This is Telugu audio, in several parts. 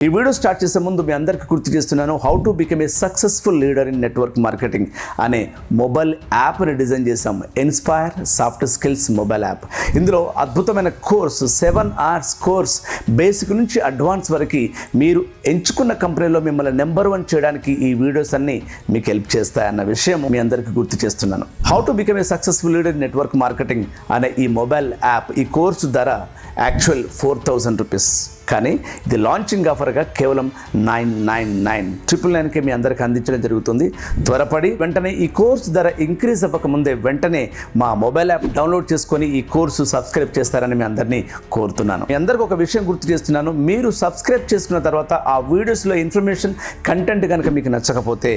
ఈ వీడియో స్టార్ట్ చేసే ముందు మీ అందరికీ గుర్తు చేస్తున్నాను how to become a successful leader in network marketing అనే మొబైల్ యాప్ని డిజైన్ చేసాం inspire soft skills mobile app ఇందులో అద్భుతమైన course seven hours course basic నుంచి అడ్వాన్స్ వరకు మీరు ఎంచుకున్న కంపెనీలో మిమ్మల్ని నెంబర్ వన్ చేయడానికి ఈ వీడియోస్ అన్నీ మీకు హెల్ప్ చేస్తాయన్న విషయం మీ అందరికీ గుర్తు చేస్తున్నాను. How to become a successful leader in network marketing అనే ఈ మొబైల్ యాప్ ఈ కోర్సు ధర యాక్చువల్ ఫోర్ థౌజండ్ రూపీస్ కానీ ఇది లాంచింగ్ ఆఫర్గా కేవలం నైన్ నైన్ నైన్ ట్రిపుల్ నైన్కే మీ అందరికీ అందించడం జరుగుతుంది. త్వరపడి వెంటనే ఈ కోర్స్ ధర ఇంక్రీజ్ అవ్వకముందే వెంటనే మా మొబైల్ యాప్ డౌన్లోడ్ చేసుకొని ఈ కోర్సు సబ్స్క్రైబ్ చేస్తారని మీ అందరినీ కోరుతున్నాను. మీ అందరికీ ఒక విషయం గుర్తు చేస్తున్నాను. మీరు సబ్స్క్రైబ్ చేసుకున్న తర్వాత ఆ వీడియోస్లో ఇన్ఫర్మేషన్ కంటెంట్ కనుక మీకు నచ్చకపోతే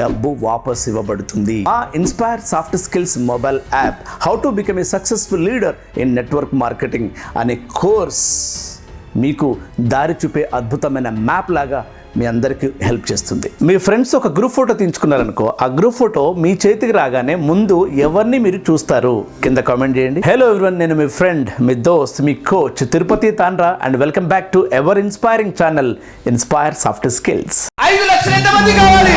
డబ్బు వాపస్ ఇవ్వబడుతుంది. ఆ inspire soft skills mobile app how to become a successful leader in network marketing అనే కోర్స్ మీకు దారి చూపే అద్భుతమైన మ్యాప్ లాగా మీ అందరికీ హెల్ప్ చేస్తుంది. మీ ఫ్రెండ్స్ ఒక గ్రూప్ ఫోటో తీయించుకున్నారనుకో ఆ గ్రూప్ ఫోటో మీ చేతికి రాగానే ముందు ఎవరిని మీరు చూస్తారు? కింద కామెంట్ చేయండి. హలో ఎవ్రీవన్ నేను మీ ఫ్రెండ్ మీ దోస్త్ మీ coach Tirupati Tandra and welcome back to ever inspiring channel inspire soft skills ఐదు లక్షలు ఎంతమంది కావాలి?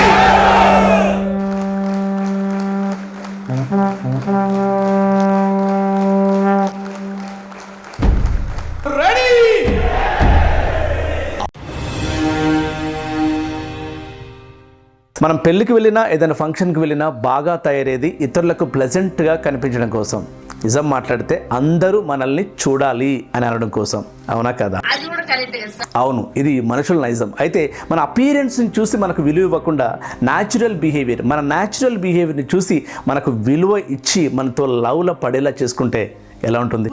మనం పెళ్ళికి వెళ్ళినా ఏదైనా ఫంక్షన్కి వెళ్ళినా బాగా తయారేది ఇతరులకు ప్లెజెంట్గా కనిపించడం కోసం. నిజం మాట్లాడితే అందరూ మనల్ని చూడాలి అని అనడం కోసం. అవునా కదా? అవును ఇది మనుషుల నైజం. అయితే మన అపీరెన్స్ని చూసి మనకు విలువ ఇవ్వకుండా న్యాచురల్ బిహేవియర్ మన న్యాచురల్ బిహేవియర్ని చూసి మనకు విలువ ఇచ్చి మనతో లవ్లో పడేలా చేసుకుంటే ఎలా ఉంటుంది?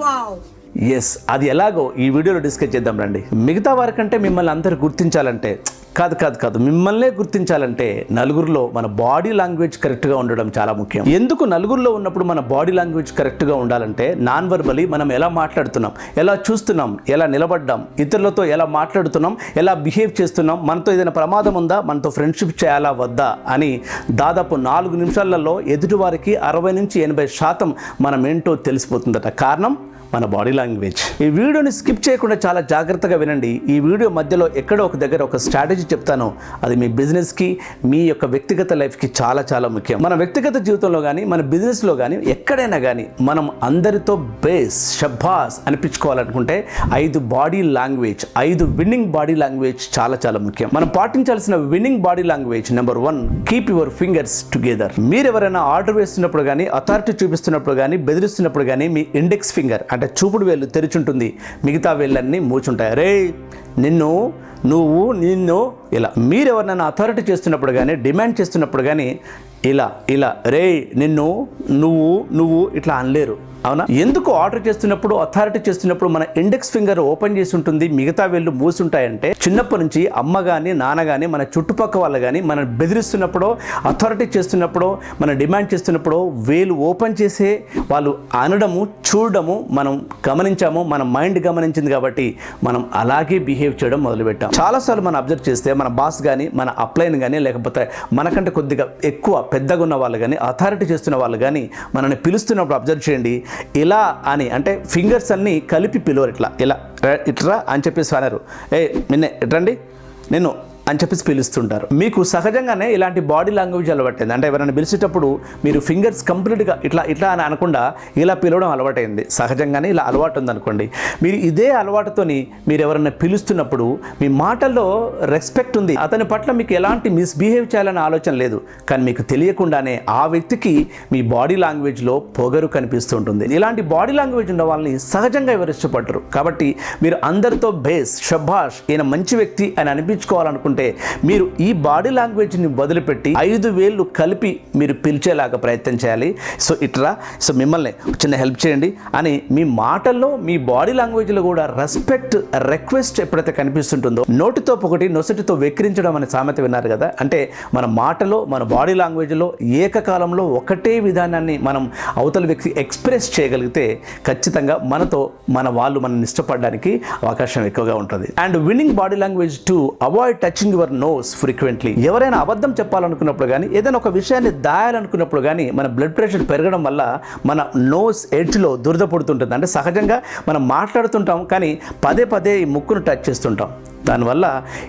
ఎస్ అది ఎలాగో ఈ వీడియోలో డిస్కస్ చేద్దాం రండి. మిగతా వారికంటే మిమ్మల్ని అందరు గుర్తించాలంటే కాదు కాదు కాదు మిమ్మల్నే గుర్తించాలంటే నలుగురిలో మన బాడీ లాంగ్వేజ్ కరెక్ట్గా ఉండడం చాలా ముఖ్యం. ఎందుకు నలుగురిలో ఉన్నప్పుడు మన బాడీ లాంగ్వేజ్ కరెక్ట్గా ఉండాలంటే నాన్ వర్బలీ మనం ఎలా మాట్లాడుతున్నాం ఎలా చూస్తున్నాం ఎలా నిలబడ్డాం ఇతరులతో ఎలా మాట్లాడుతున్నాం ఎలా బిహేవ్ చేస్తున్నాం మనతో ఏదైనా ప్రమాదం ఉందా మనతో ఫ్రెండ్షిప్ చేయాలా వద్దా అని దాదాపు నాలుగు నిమిషాలలో ఎదుటివారికి అరవై నుంచి ఎనభై శాతం మనం ఏంటో తెలిసిపోతుందట. కారణం? మన బాడీ లాంగ్వేజ్ ఈ వీడియోని స్కిప్ చేయకుండా చాలా జాగ్రత్తగా వినండి. ఈ వీడియో మధ్యలో ఎక్కడో ఒక దగ్గర ఒక స్ట్రాటజీ చెప్తాను. అది మీ బిజినెస్కి మీ యొక్క వ్యక్తిగత లైఫ్కి చాలా చాలా ముఖ్యం. మన వ్యక్తిగత జీవితంలో కానీ మన బిజినెస్లో కానీ ఎక్కడైనా కానీ మనం అందరితో బేస్ షబ్బాస్ అనిపించుకోవాలనుకుంటే ఐదు బాడీ లాంగ్వేజ్ ఐదు విన్నింగ్ బాడీ లాంగ్వేజ్ చాలా చాలా ముఖ్యం. మనం పాటించాల్సిన winning body language number one keep your fingers together మీరు ఎవరైనా ఆర్డర్ వేస్తున్నప్పుడు కానీ అథారిటీ చూపిస్తున్నప్పుడు కానీ బెదిరిస్తున్నప్పుడు కానీ మీ ఇండెక్స్ ఫింగర్ అంటే చూపుడు వేలు తెరిచుంటుంది. మిగతా వేళ్ళన్నీ మూచుంటాయి. రే నిన్ను నువ్వు నిన్ను ఇలా మీరెవరినైనా అథారిటీ చేస్తున్నప్పుడు కానీ డిమాండ్ చేస్తున్నప్పుడు కానీ ఇలా ఇలా రే నిన్ను నువ్వు నువ్వు ఇట్లా అనలేరు. అవునా? ఎందుకు ఆర్డర్ చేస్తున్నప్పుడు అథారిటీ చేస్తున్నప్పుడు మన ఇండెక్స్ ఫింగర్ ఓపెన్ చేసి ఉంటుంది మిగతా వేళ్ళు మూసుంటాయంటే చిన్నప్పటి నుంచి అమ్మ కానీ నాన్న కానీ మన చుట్టుపక్క వాళ్ళు కానీ మనం బెదిరిస్తున్నప్పుడు అథారిటీ చేస్తున్నప్పుడు మనం డిమాండ్ చేస్తున్నప్పుడు వేలు ఓపెన్ చేసే వాళ్ళు అనడము చూడడము మనం గమనించాము మన మైండ్ గమనించింది కాబట్టి మనం అలాగే బిహేవ్ చేయడం మొదలుపెట్టాం. చాలాసార్లు మనం అబ్జర్వ్ చేస్తే మన బాస్ కానీ మన అప్లైన్ కానీ లేకపోతే మనకంటే కొద్దిగా ఎక్కువ పెద్దగా ఉన్న వాళ్ళు కానీ అథారిటీ చేస్తున్న వాళ్ళు కానీ మనల్ని పిలుస్తున్నప్పుడు అబ్జర్వ్ చేయండి ఇలా అని అంటే ఫింగర్స్ అన్నీ కలిపి పిలవరు ఇట్లా ఇలా ఇట్రా ఇట్లా అని చెప్పేసి అనరు ఏ నిన్నే ఇట్రండి నేను అని చెప్పేసి పిలుస్తుంటారు. మీకు సహజంగానే ఇలాంటి బాడీ లాంగ్వేజ్ అలవాటైంది. అంటే ఎవరైనా పిలిచేటప్పుడు మీరు ఫింగర్స్ కంప్లీట్గా ఇట్లా ఇట్లా అని అనకుండా ఇలా పిలవడం అలవాటైంది. సహజంగానే ఇలా అలవాటు ఉందనుకోండి మీరు ఇదే అలవాటుతోని మీరు ఎవరైనా పిలుస్తున్నప్పుడు మీ మాటల్లో రెస్పెక్ట్ ఉంది. అతని పట్ల మీకు ఎలాంటి మిస్బిహేవ్ చేయాలనే ఆలోచన లేదు. కానీ మీకు తెలియకుండానే ఆ వ్యక్తికి మీ బాడీ లాంగ్వేజ్లో పొగరు కనిపిస్తూ ఉంటుంది ఇలాంటి బాడీ లాంగ్వేజ్ ఉన్న వాళ్ళని సహజంగా ఎవరు ఇష్టపడరు. కాబట్టి మీరు అందరితో బేస్ షబాష్ ఈయన మంచి వ్యక్తి అని అనిపించుకోవాలనుకుంటే మీరు ఈ బాడీ లాంగ్వేజ్ని వదిలిపెట్టి ఐదు వేళ్ళు కలిపి మీరు పిలిచేలాగా ప్రయత్నం చేయాలి. సో ఇట్రా సో మిమ్మల్ని చిన్న హెల్ప్ చేయండి అని మీ మాటల్లో మీ బాడీ లాంగ్వేజ్లో కూడా రెస్పెక్ట్ రిక్వెస్ట్ ఎప్పుడైతే కనిపిస్తుంటుందో నోటితో ఒకటి నొసటితో వెక్కిరించడం అనే సామెత విన్నారు కదా. అంటే మన మాటలో మన బాడీ లాంగ్వేజ్లో ఏకకాలంలో ఒకటే విధానాన్ని మనం అవతల వ్యక్తి ఎక్స్ప్రెస్ చేయగలిగితే ఖచ్చితంగా మనతో మన వాళ్ళు మనల్ని ఇష్టపడడానికి అవకాశం ఎక్కువగా ఉంటుంది. And winning body language two avoid touch touching your nose frequently ఎవరైనా అబద్ధం చెప్పాలనుకున్నప్పుడు కానీ ఏదైనా ఒక విషయాన్ని దాయాలనుకున్నప్పుడు కానీ మన బ్లడ్ ప్రెషర్ పెరగడం వల్ల మన నోస్ ఎడ్జ్లో దురద పడుతుంటుంది. అంటే సహజంగా మనం మాట్లాడుతుంటాం కానీ పదే పదే ఈ ముక్కును టచ్ చేస్తుంటాం. దానివల్ల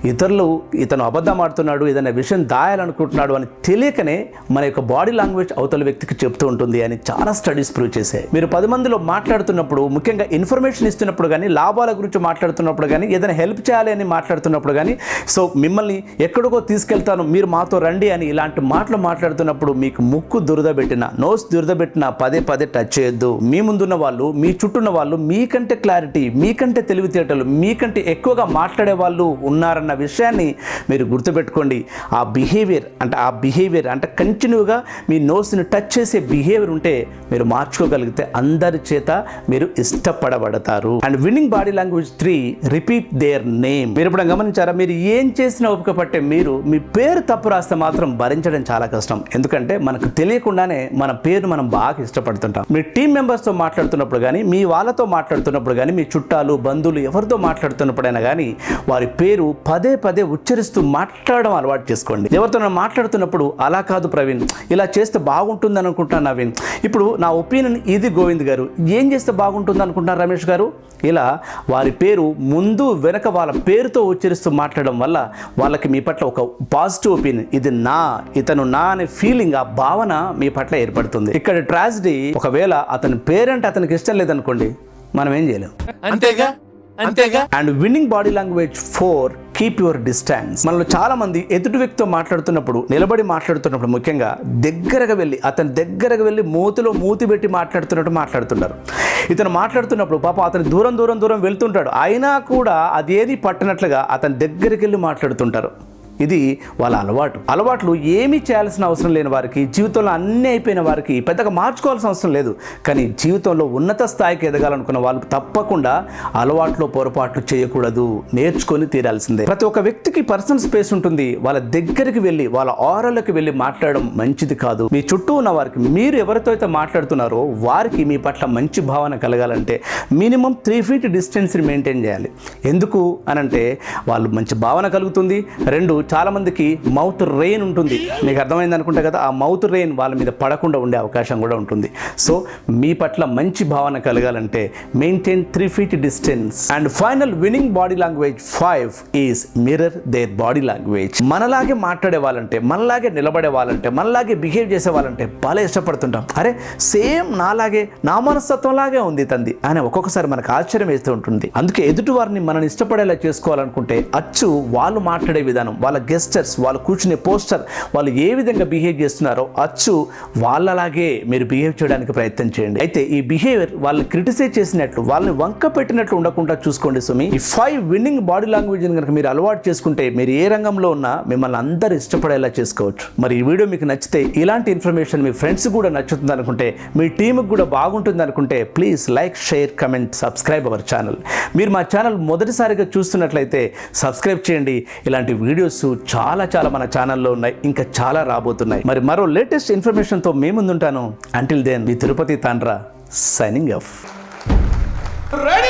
ఇతరులు ఇతను అబద్ధం ఆడుతున్నాడు ఏదైనా విషయం దాయాలనుకుంటున్నాడు అని తెలియకనే మన యొక్క బాడీ లాంగ్వేజ్ అవతల వ్యక్తికి చెప్తూ ఉంటుంది అని చాలా స్టడీస్ ప్రూవ్ చేశాయి. మీరు పది మందిలో మాట్లాడుతున్నప్పుడు ముఖ్యంగా ఇన్ఫర్మేషన్ ఇస్తున్నప్పుడు కానీ లాభాల గురించి మాట్లాడుతున్నప్పుడు కానీ ఏదైనా హెల్ప్ చేయాలి అని మాట్లాడుతున్నప్పుడు కానీ సో మిమ్మల్ని ఎక్కడికో తీసుకెళ్తాను మీరు మాతో రండి అని ఇలాంటి మాటలు మాట్లాడుతున్నప్పుడు మీకు ముక్కు దురద పెట్టిన నోస్ దురద పెట్టిన పదే పదే టచ్ చేయొద్దు. మీ ముందున్న వాళ్ళు మీ చుట్టూన్న వాళ్ళు మీకంటే క్లారిటీ మీకంటే తెలివితేటలు మీకంటే ఎక్కువగా మాట్లాడే వాళ్ళు ఉన్నారన్న విషయాన్ని మీరు గుర్తుపెట్టుకోండి. ఆ బిహేవియర్ అంటే ఆ బిహేవియర్ అంటే కంటిన్యూగా మీ నోస్ని టచ్ చేసే బిహేవియర్ ఉంటే మీరు మార్చుకోగలిగితే అందరి చేత మీరు ఇష్టపడబడతారు. And winning body language three repeat their name మీరు ఇప్పుడు గమనించారా? మీరు ఏం చేసినా ఓపిక పట్టే మీరు మీ పేరు తప్పు రాస్తే మాత్రం భరించడం చాలా కష్టం. ఎందుకంటే మనకు తెలియకుండానే మన పేరు మనం బాగా ఇష్టపడుతుంటాం. మీ టీం మెంబర్స్తో మాట్లాడుతున్నప్పుడు కానీ మీ వాళ్ళతో మాట్లాడుతున్నప్పుడు కానీ మీ చుట్టాలు బంధువులు ఎవరితో మాట్లాడుతున్నప్పుడైనా కానీ వారి పేరు పదే పదే ఉచ్చరిస్తూ మాట్లాడడం అలవాటు చేసుకోండి. ఎవరితో మాట్లాడుతున్నప్పుడు అలా కాదు ప్రవీణ్ ఇలా చేస్తే బాగుంటుంది అనుకుంటాను నవీన్. ఇప్పుడు నా ఒపీనియన్ ఇది గోవింద్ గారు ఏం చేస్తే బాగుంటుంది అనుకుంటున్నారు రమేష్ గారు? ఇలా వారి పేరు ముందు వెనక వాళ్ళ పేరుతో ఉచ్చరిస్తూ మాట్లాడడం వల్ల వాళ్ళకి మీ పట్ల ఒక పాజిటివ్ ఒపీనియన్ ఇది నా ఇతను నా అనే ఫీలింగ్ ఆ భావన మీ పట్ల ఏర్పడుతుంది. ఇక్కడ ట్రాజిడీ ఒకవేళ అతని పేరంటే అతనికి ఇష్టం లేదనుకోండి మనం ఏం చేయలేం. అంతేగా? అంతేగా? And winning body language four keep your distance మనలో చాలా మంది ఎదుటి వ్యక్తితో మాట్లాడుతున్నప్పుడు నిలబడి మాట్లాడుతున్నప్పుడు ముఖ్యంగా దగ్గరగా వెళ్ళి అతని దగ్గరగా వెళ్ళి మూతిలో మూతి పెట్టి మాట్లాడుతున్నట్టు మాట్లాడుతుంటారు ఇతను మాట్లాడుతున్నప్పుడు పాప అతను దూరం దూరం దూరం వెళ్తుంటాడు. అయినా కూడా అదేది పట్టినట్లుగా పట్టనట్లుగా అతని దగ్గరికి వెళ్ళి మాట్లాడుతుంటారు. ఇది వాళ్ళ అలవాటు. అలవాట్లు ఏమీ చేయాల్సిన అవసరం లేని వారికి జీవితంలో అన్నీ అయిపోయిన వారికి పెద్దగా మార్చుకోవాల్సిన అవసరం లేదు. కానీ జీవితంలో ఉన్నత స్థాయికి ఎదగాలనుకున్న వాళ్ళు తప్పకుండా అలవాట్లో పొరపాట్లు చేయకూడదు. నేర్చుకొని తీరాల్సిందే. ప్రతి ఒక్క వ్యక్తికి పర్సనల్ స్పేస్ ఉంటుంది. వాళ్ళ దగ్గరికి వెళ్ళి వాళ్ళ ఆరలకు వెళ్ళి మాట్లాడడం మంచిది కాదు. మీ చుట్టూ ఉన్న వారికి మీరు ఎవరితో అయితే మాట్లాడుతున్నారో వారికి మీ పట్ల మంచి భావన కలగాలంటే మినిమం త్రీ ఫీట్ డిస్టెన్స్ని మెయింటైన్ చేయాలి. ఎందుకు అనంటే వాళ్ళు మంచి భావన కలుగుతుంది. రెండు చాలామందికి మౌత్ రెయిన్ ఉంటుంది. మీకు అర్థమైంది అనుకుంటా కదా ఆ మౌత్ రెయిన్ వాళ్ళ మీద పడకుండా ఉండే అవకాశం కూడా ఉంటుంది. సో మీ పట్ల మంచి భావన కలగాలంటే maintain three feet distance and final winning body language five is mirror their body language మనలాగే మాట్లాడే వాళ్ళంటే మనలాగే నిలబడే వాళ్ళంటే మనలాగే బిహేవ్ చేసే వాళ్ళంటే బాగా ఇష్టపడుతుంటాం. అరే సేమ్ నాలాగే నా మనస్తత్వం లాగే ఉంది తంది అని ఒక్కొక్కసారి మనకు ఆశ్చర్యం వేస్తూ ఉంటుంది. అందుకే ఎదుటి వారిని ఇష్టపడేలా చేసుకోవాలనుకుంటే అచ్చు వాళ్ళు మాట్లాడే విధానం వాళ్ళ గెస్టర్స్ వాళ్ళు కూర్చునే పోస్టర్ వాళ్ళు ఏ విధంగా బిహేవ్ చేస్తున్నారో అచ్చు వాళ్ళలాగే మీరు బిహేవ్ చేయడానికి ప్రయత్నం చేయండి. అయితే ఈ బిహేవియర్ వాళ్ళని క్రిటిసైజ్ చేసినట్లు వాళ్ళని వంక పెట్టినట్లు ఉండకుండా చూసుకోండి సుమి. ఈ ఫైవ్ విన్నింగ్ బాడీ లాంగ్వేజ్ కనుక మీరు అలవాటు చేసుకుంటే మీరు ఏ రంగంలో ఉన్నా మిమ్మల్ని అందరూ ఇష్టపడేలా చేసుకోవచ్చు. మరి ఈ వీడియో మీకు నచ్చితే ఇలాంటి ఇన్ఫర్మేషన్ మీ ఫ్రెండ్స్ కూడా నచ్చుతుంది అనుకుంటే మీ టీంకి కూడా బాగుంటుంది అనుకుంటే please like share comment subscribe our channel మీరు మా ఛానల్ మొదటిసారిగా చూస్తున్నట్లయితే సబ్స్క్రైబ్ చేయండి. ఇలాంటి వీడియోస్ చాలా చాలా మన ఛానల్లో ఉన్నాయి. ఇంకా చాలా రాబోతున్నాయి. మరి మరో లేటెస్ట్ ఇన్ఫర్మేషన్తో మేము ముందుంటాను. అంటిల్ దెన్ మీ Tirupati Tandra signing off ready